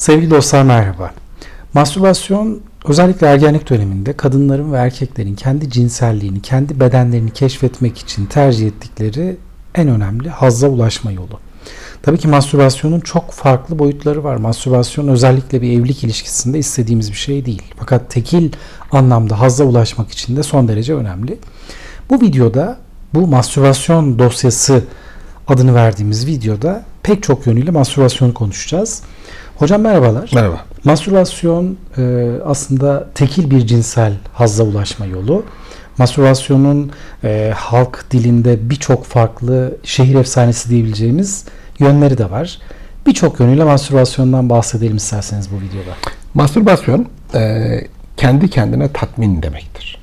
Sevgili dostlar merhaba. Mastürbasyon özellikle ergenlik döneminde kadınların ve erkeklerin kendi cinselliğini, kendi bedenlerini keşfetmek için tercih ettikleri en önemli hazza ulaşma yolu. Tabii ki mastürbasyonun çok farklı boyutları var. Mastürbasyon özellikle bir evlilik ilişkisinde istediğimiz bir şey değil. Fakat tekil anlamda hazza ulaşmak için de son derece önemli. Bu videoda bu mastürbasyon dosyası adını verdiğimiz videoda pek çok yönüyle mastürbasyonu konuşacağız. Hocam merhabalar. Merhaba. Mastürbasyon e, aslında tekil bir cinsel hazza ulaşma yolu. Mastürbasyonun e, halk dilinde birçok farklı şehir efsanesi diyebileceğimiz yönleri de var. Birçok yönüyle mastürbasyondan bahsedelim isterseniz bu videoda. Mastürbasyon e, kendi kendine tatmin demektir.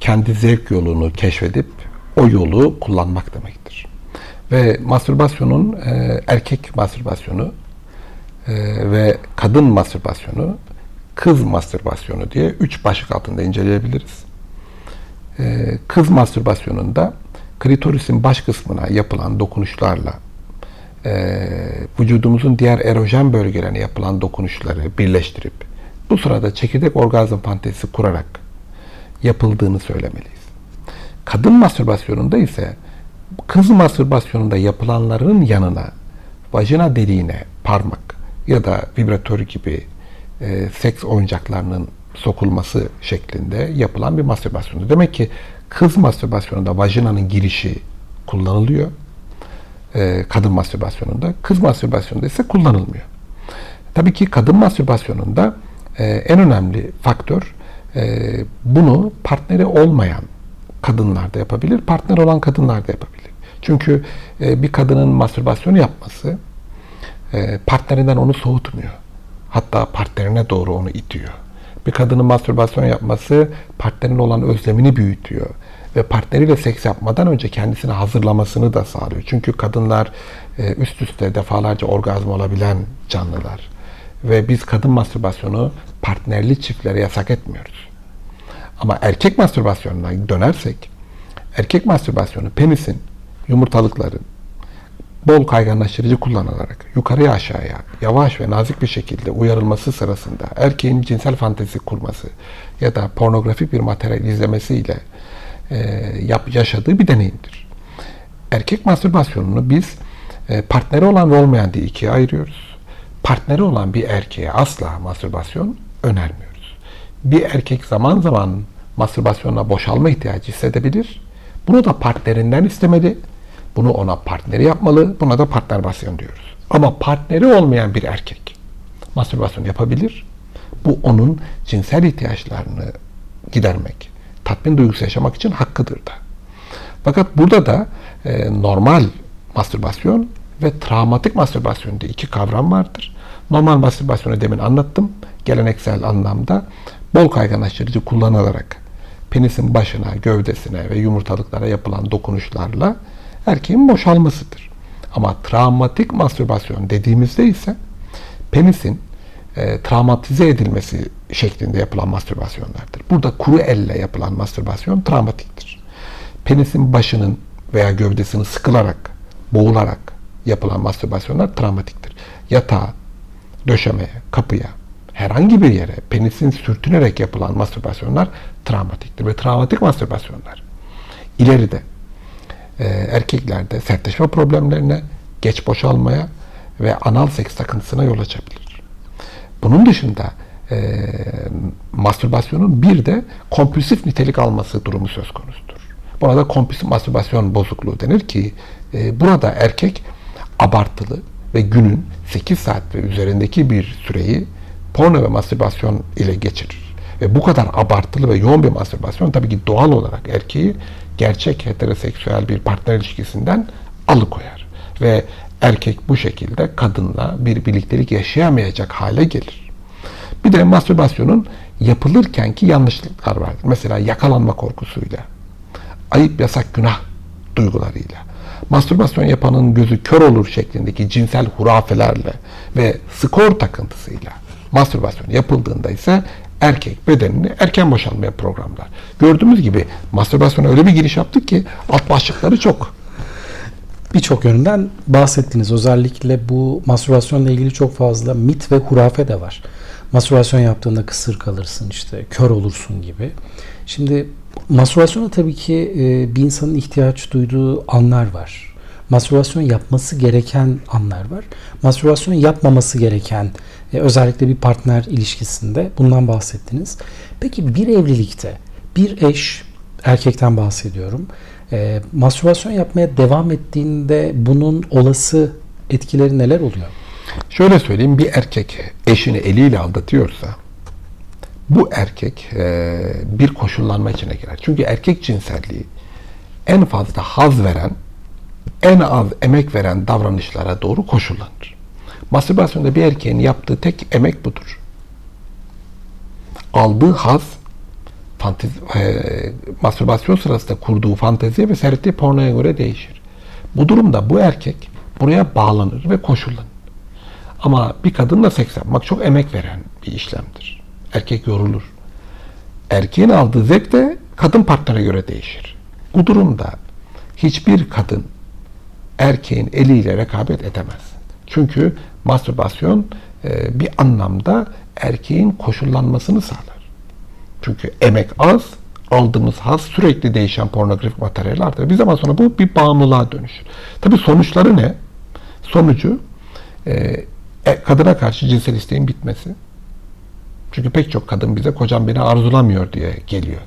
Kendi zevk yolunu keşfedip o yolu kullanmak demektir. Ve mastürbasyonun e, erkek mastürbasyonu e, ve kadın mastürbasyonu, kız mastürbasyonu diye üç başlık altında inceleyebiliriz. E, kız mastürbasyonunda klitorisin baş kısmına yapılan dokunuşlarla e, vücudumuzun diğer erojen bölgelerine yapılan dokunuşları birleştirip bu sırada çekirdek orgazm fantezisi kurarak yapıldığını söylemeliyiz. Kadın mastürbasyonunda ise kız mastürbasyonunda yapılanların yanına vajina deliğine parmak ya da vibratör gibi e, seks oyuncaklarının sokulması şeklinde yapılan bir mastürbasyon. Demek ki kız mastürbasyonunda vajinanın girişi kullanılıyor. E, kadın mastürbasyonunda. Kız mastürbasyonunda ise kullanılmıyor. Tabii ki kadın mastürbasyonunda e, en önemli faktör e, bunu partneri olmayan kadınlar da yapabilir, partner olan kadınlar da yapabilir. Çünkü e, bir kadının mastürbasyonu yapması e, partnerinden onu soğutmuyor. Hatta partnerine doğru onu itiyor. Bir kadının mastürbasyon yapması partnerin olan özlemini büyütüyor. Ve partneriyle seks yapmadan önce kendisini hazırlamasını da sağlıyor. Çünkü kadınlar e, üst üste defalarca orgazm olabilen canlılar. Ve biz kadın mastürbasyonu partnerli çiftlere yasak etmiyoruz. Ama erkek mastürbasyonuna dönersek, erkek mastürbasyonu penisin, yumurtalıkların, bol kayganlaştırıcı kullanılarak yukarıya aşağıya yavaş ve nazik bir şekilde uyarılması sırasında erkeğin cinsel fantezi kurması ya da pornografik bir materyal izlemesiyle e, yap, yaşadığı bir deneyimdir. Erkek mastürbasyonunu biz e, partneri olan ve olmayan diye ikiye ayırıyoruz. Partneri olan bir erkeğe asla mastürbasyon önermiyoruz. Bir erkek zaman zaman mastürbasyonla boşalma ihtiyacı hissedebilir. Bunu da partnerinden istemeli bunu ona partneri yapmalı. Buna da partnerbasyon diyoruz. Ama partneri olmayan bir erkek mastürbasyon yapabilir. Bu onun cinsel ihtiyaçlarını gidermek, tatmin duygusu yaşamak için hakkıdır da. Fakat burada da e, normal mastürbasyon ve travmatik mastürbasyon diye iki kavram vardır. Normal mastürbasyonu demin anlattım. Geleneksel anlamda bol kayganlaştırıcı kullanılarak penisin başına, gövdesine ve yumurtalıklara yapılan dokunuşlarla erkeğin boşalmasıdır. Ama travmatik mastürbasyon dediğimizde ise penisin e, travmatize edilmesi şeklinde yapılan mastürbasyonlardır. Burada kuru elle yapılan mastürbasyon travmatiktir. Penisin başının veya gövdesini sıkılarak, boğularak yapılan mastürbasyonlar travmatiktir. Yatağa, döşemeye, kapıya, herhangi bir yere penisin sürtünerek yapılan mastürbasyonlar travmatiktir. Ve travmatik mastürbasyonlar ileride e, erkeklerde sertleşme problemlerine, geç boşalmaya ve anal seks takıntısına yol açabilir. Bunun dışında e, mastürbasyonun bir de kompulsif nitelik alması durumu söz konusudur. Buna da kompulsif mastürbasyon bozukluğu denir ki e, burada erkek abartılı ve günün 8 saat ve üzerindeki bir süreyi porno ve mastürbasyon ile geçirir. Ve bu kadar abartılı ve yoğun bir mastürbasyon tabii ki doğal olarak erkeği gerçek heteroseksüel bir partner ilişkisinden alıkoyar. Ve erkek bu şekilde kadınla bir birliktelik yaşayamayacak hale gelir. Bir de mastürbasyonun yapılırkenki yanlışlıklar vardır. Mesela yakalanma korkusuyla, ayıp, yasak, günah duygularıyla, mastürbasyon yapanın gözü kör olur şeklindeki cinsel hurafelerle ve skor takıntısıyla mastürbasyon yapıldığında ise erkek bedenini erken boşalmaya programlar. Gördüğümüz gibi mastürbasyona öyle bir giriş yaptık ki alt başlıkları çok. birçok yönünden bahsettiniz. Özellikle bu mastürbasyonla ilgili çok fazla mit ve hurafe de var. Mastürbasyon yaptığında kısır kalırsın işte kör olursun gibi. Şimdi mastürbasyona tabii ki e, bir insanın ihtiyaç duyduğu anlar var. Mastürbasyon yapması gereken anlar var. Mastürbasyon yapmaması gereken e, özellikle bir partner ilişkisinde bundan bahsettiniz. Peki bir evlilikte bir eş erkekten bahsediyorum. E, mastürbasyon yapmaya devam ettiğinde bunun olası etkileri neler oluyor? Şöyle söyleyeyim bir erkek eşini eliyle aldatıyorsa bu erkek e, bir koşullanma içine girer. Çünkü erkek cinselliği en fazla haz veren, en az emek veren davranışlara doğru koşullanır. Mastürbasyonda bir erkeğin yaptığı tek emek budur. Aldığı haz fantezi, e, mastürbasyon sırasında kurduğu fanteziye ve seyrettiği pornoya göre değişir. Bu durumda bu erkek buraya bağlanır ve koşullanır. Ama bir kadınla seks yapmak çok emek veren bir işlemdir. Erkek yorulur. Erkeğin aldığı zevk de kadın partnere göre değişir. Bu durumda hiçbir kadın erkeğin eliyle rekabet edemez. Çünkü mastürbasyon e, bir anlamda erkeğin koşullanmasını sağlar. Çünkü emek az, aldığımız haz sürekli değişen pornografik materyal artır. Bir zaman sonra bu bir bağımlılığa dönüşür. Tabii sonuçları ne? Sonucu e, e, kadına karşı cinsel isteğin bitmesi. Çünkü pek çok kadın bize kocam beni arzulamıyor diye geliyor.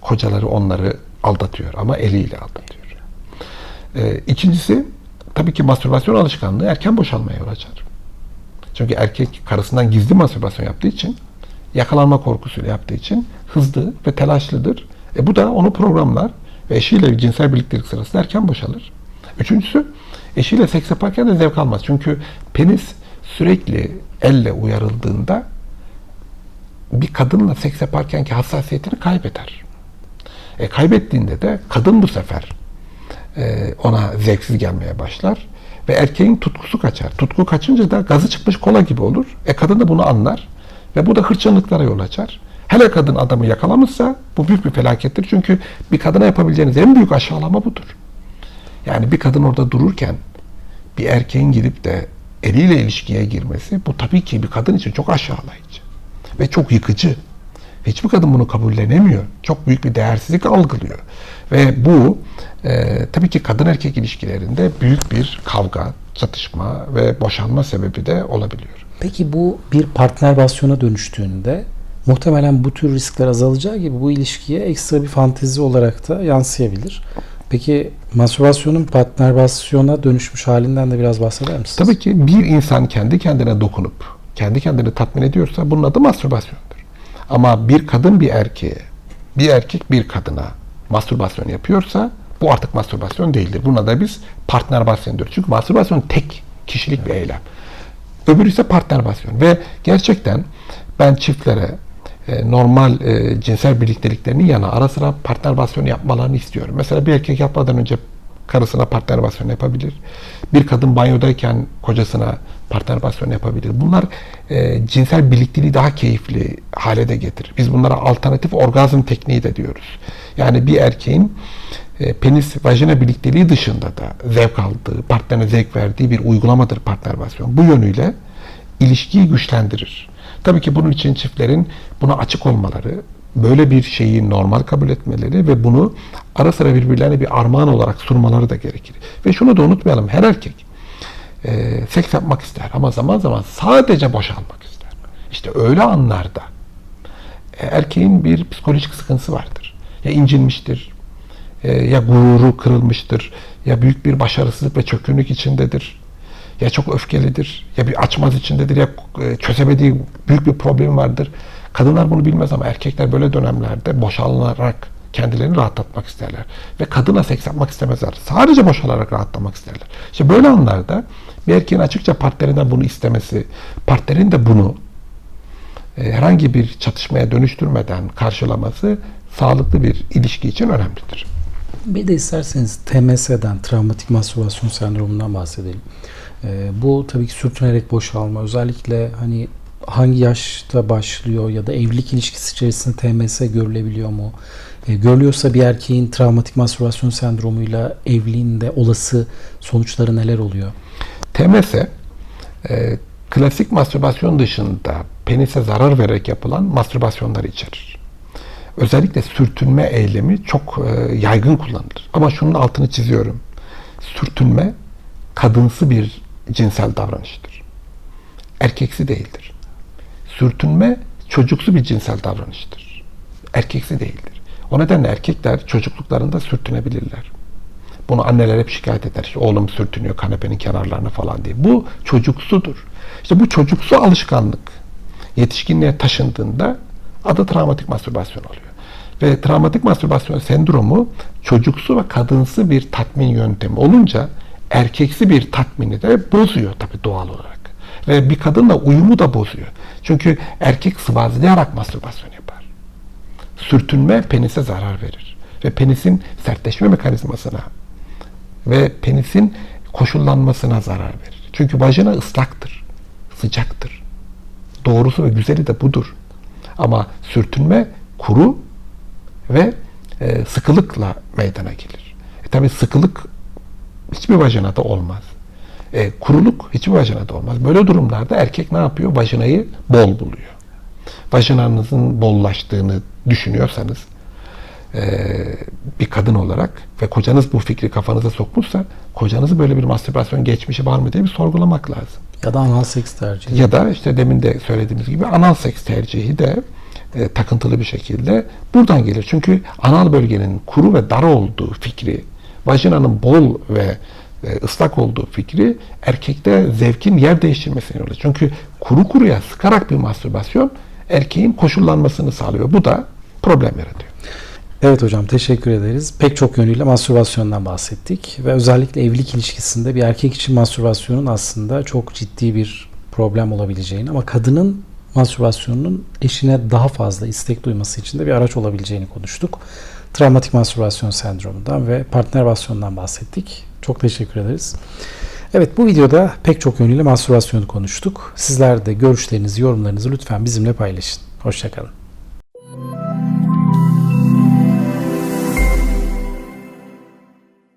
Kocaları onları aldatıyor ama eliyle aldatıyor. E, ikincisi tabii ki mastürbasyon alışkanlığı erken boşalmaya yol açar. Çünkü erkek karısından gizli mastürbasyon yaptığı için yakalanma korkusuyla yaptığı için hızlı ve telaşlıdır. E bu da onu programlar ve eşiyle cinsel birliktelik sırasında erken boşalır. Üçüncüsü eşiyle seks yaparken de zevk almaz. Çünkü penis sürekli elle uyarıldığında bir kadınla seks yaparkenki hassasiyetini kaybeder. E, kaybettiğinde de kadın bu sefer ona zevksiz gelmeye başlar ve erkeğin tutkusu kaçar. Tutku kaçınca da gazı çıkmış kola gibi olur. E kadın da bunu anlar ve bu da hırçınlıklara yol açar. Hele kadın adamı yakalamışsa bu büyük bir felakettir. Çünkü bir kadına yapabileceğiniz en büyük aşağılama budur. Yani bir kadın orada dururken bir erkeğin gidip de eliyle ilişkiye girmesi bu tabii ki bir kadın için çok aşağılayıcı ve çok yıkıcı. Hiçbir kadın bunu kabullenemiyor. Çok büyük bir değersizlik algılıyor. Ve bu e, tabii ki kadın erkek ilişkilerinde büyük bir kavga, çatışma ve boşanma sebebi de olabiliyor. Peki bu bir partnerbasyona dönüştüğünde muhtemelen bu tür riskler azalacağı gibi bu ilişkiye ekstra bir fantezi olarak da yansıyabilir. Peki mastürbasyonun partnerbasyona dönüşmüş halinden de biraz bahseder misiniz? Tabii ki bir insan kendi kendine dokunup kendi kendini tatmin ediyorsa bunun adı mastürbasyondur. Ama bir kadın bir erkeğe, bir erkek bir kadına mastürbasyon yapıyorsa bu artık mastürbasyon değildir. Buna da biz partnerbasyon diyoruz. Çünkü mastürbasyon tek kişilik bir eylem. Öbürü ise partnerbasyon. Ve gerçekten ben çiftlere e, normal e, cinsel birlikteliklerinin yana ara sıra partnerbasyon yapmalarını istiyorum. Mesela bir erkek yapmadan önce karısına partnerbasyon yapabilir. Bir kadın banyodayken kocasına partnerbasyon yapabilir. Bunlar e, cinsel birlikteliği daha keyifli hale de getirir. Biz bunlara alternatif orgazm tekniği de diyoruz. Yani bir erkeğin e, penis vajina birlikteliği dışında da zevk aldığı, partnerine zevk verdiği bir uygulamadır partnerbasyon. Bu yönüyle ilişkiyi güçlendirir. Tabii ki bunun için çiftlerin buna açık olmaları, böyle bir şeyi normal kabul etmeleri ve bunu ara sıra birbirlerine bir armağan olarak sunmaları da gerekir. Ve şunu da unutmayalım, her erkek e, seks yapmak ister ama zaman zaman sadece boşalmak ister. İşte öyle anlarda e, erkeğin bir psikolojik sıkıntısı vardır. Ya incinmiştir, e, ya gururu kırılmıştır, ya büyük bir başarısızlık ve çökünlük içindedir, ya çok öfkelidir, ya bir açmaz içindedir, ya e, çözemediği büyük bir problemi vardır. Kadınlar bunu bilmez ama erkekler böyle dönemlerde boşalarak kendilerini rahatlatmak isterler. Ve kadına seks yapmak istemezler. Sadece boşalarak rahatlamak isterler. İşte böyle anlarda bir erkeğin açıkça partnerinden bunu istemesi, partnerin de bunu e, herhangi bir çatışmaya dönüştürmeden karşılaması sağlıklı bir ilişki için önemlidir. Bir de isterseniz TMS'den, travmatik mastürbasyon sendromundan bahsedelim. Ee, bu tabii ki sürtünerek boşalma. Özellikle hani hangi yaşta başlıyor ya da evlilik ilişkisi içerisinde TMS görülebiliyor mu? E, görülüyorsa bir erkeğin travmatik mastürbasyon sendromuyla evliliğinde olası sonuçları neler oluyor? TMS e, klasik mastürbasyon dışında penise zarar vererek yapılan mastürbasyonları içerir. Özellikle sürtünme eylemi çok e, yaygın kullanılır. Ama şunun altını çiziyorum. Sürtünme kadınsı bir cinsel davranıştır. Erkeksi değildir. Sürtünme çocuksu bir cinsel davranıştır. Erkeksi değildir. O nedenle erkekler çocukluklarında sürtünebilirler. Bunu anneler hep şikayet eder. İşte oğlum sürtünüyor kanepenin kenarlarını falan diye. Bu çocuksudur. İşte bu çocuksu alışkanlık yetişkinliğe taşındığında adı travmatik mastürbasyon oluyor. Ve travmatik mastürbasyon sendromu çocuksu ve kadınsı bir tatmin yöntemi olunca erkeksi bir tatmini de bozuyor tabii doğal olarak. Ve bir kadınla uyumu da bozuyor. Çünkü erkek sıvazlayarak mastürbasyon yapar. Sürtünme penise zarar verir. Ve penisin sertleşme mekanizmasına ve penisin koşullanmasına zarar verir. Çünkü vajina ıslaktır, sıcaktır. Doğrusu ve güzeli de budur. Ama sürtünme kuru ve e, sıkılıkla meydana gelir. E tabi sıkılık hiçbir vajinada olmaz. E, kuruluk hiçbir vajinada olmaz. Böyle durumlarda erkek ne yapıyor? Vajinayı bol buluyor. Vajinanızın bollaştığını düşünüyorsanız e, bir kadın olarak ve kocanız bu fikri kafanıza sokmuşsa kocanızı böyle bir mastürbasyon geçmişi var mı diye bir sorgulamak lazım. Ya da anal seks tercihi. Ya da işte demin de söylediğimiz gibi anal seks tercihi de e, takıntılı bir şekilde buradan gelir. Çünkü anal bölgenin kuru ve dar olduğu fikri, vajinanın bol ve ıslak olduğu fikri erkekte zevkin yer değiştirmesine yol açıyor. Çünkü kuru kuruya sıkarak bir mastürbasyon erkeğin koşullanmasını sağlıyor. Bu da problem yaratıyor. Evet hocam teşekkür ederiz. Pek çok yönüyle mastürbasyondan bahsettik ve özellikle evlilik ilişkisinde bir erkek için mastürbasyonun aslında çok ciddi bir problem olabileceğini ama kadının mastürbasyonunun eşine daha fazla istek duyması için de bir araç olabileceğini konuştuk. Travmatik mastürbasyon sendromundan ve partnervasyondan bahsettik. Çok teşekkür ederiz. Evet bu videoda pek çok yönüyle mastürbasyonu konuştuk. Sizler de görüşlerinizi, yorumlarınızı lütfen bizimle paylaşın. Hoşçakalın.